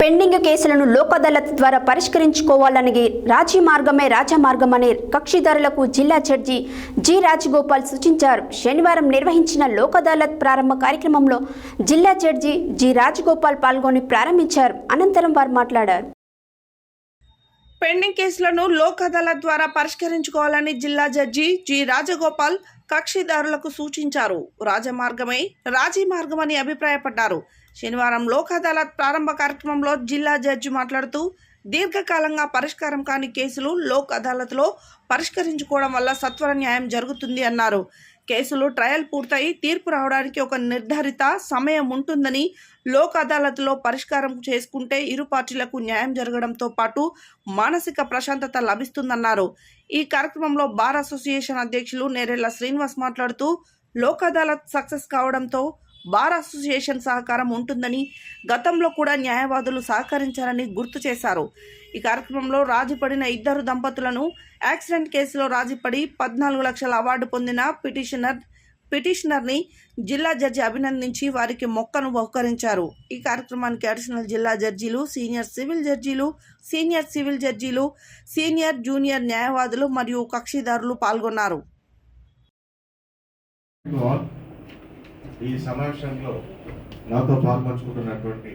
Pending కేసులను లోక్ అదాలత్ ద్వారా పరిష్కరించుకోవాలని రాజీ మార్గమే రాజా అనే కక్షిదారులకు జిల్లా జడ్జి జి రాజగోపాల్ సూచించారు. శనివారం నిర్వహించిన లోక్ అదాలత్ ప్రారంభ కార్యక్రమంలో జిల్లా జడ్జి జి రాజగోపాల్ పాల్గొని ప్రారంభించారు. అనంతరం వారు మాట్లాడారు. పెండింగ్ కేసులను లోక్ అదాలత్ ద్వారా పరిష్కరించుకోవాలని జిల్లా జడ్జి జి రాజగోపాల్ కక్షిదారులకు సూచించారు. రాజమార్గమే రాజీ మార్గమని అభిప్రాయపడ్డారు. శనివారం లోక్ అదాలత్ ప్రారంభ కార్యక్రమంలో జిల్లా జడ్జి మాట్లాడుతూ దీర్ఘకాలంగా పరిష్కారం కాని కేసులు లోక్ అదాలత్లో పరిష్కరించుకోవడం వల్ల సత్వర న్యాయం జరుగుతుంది అన్నారు. కేసులు ట్రయల్ పూర్తయి తీర్పు రావడానికి ఒక నిర్ధారిత సమయం ఉంటుందని లోక్ అదాలత్లో పరిష్కారం చేసుకుంటే ఇరు పార్టీలకు న్యాయం జరగడంతో పాటు మానసిక ప్రశాంతత లభిస్తుందన్నారు. ఈ కార్యక్రమంలో బార్ అసోసియేషన్ అధ్యక్షులు నేరెళ్ళ శ్రీనివాస్ మాట్లాడుతూ లోక్ అదాలత్ సక్సెస్ కావడంతో బార్ అసోసియేషన్ సహకారం ఉంటుందని గతంలో కూడా న్యాయవాదులు సహకరించారని గుర్తు చేశారు. ఈ కార్యక్రమంలో రాజీపడిన ఇద్దరు దంపతులను యాక్సిడెంట్ కేసులో రాజీపడి పద్నాలుగు లక్షల అవార్డు పొందిన పిటిషనర్ పిటిషనర్ని జిల్లా జడ్జి అభినందించి వారికి మొక్కను బహుకరించారు. ఈ కార్యక్రమానికి అడిషనల్ జిల్లా జడ్జీలు సీనియర్ సివిల్ జడ్జీలు సీనియర్ సివిల్ జడ్జీలు సీనియర్ జూనియర్ న్యాయవాదులు మరియు కక్షిదారులు పాల్గొన్నారు. ఈ సమావేశంలో నాతో పాల్పంచుకుంటున్నటువంటి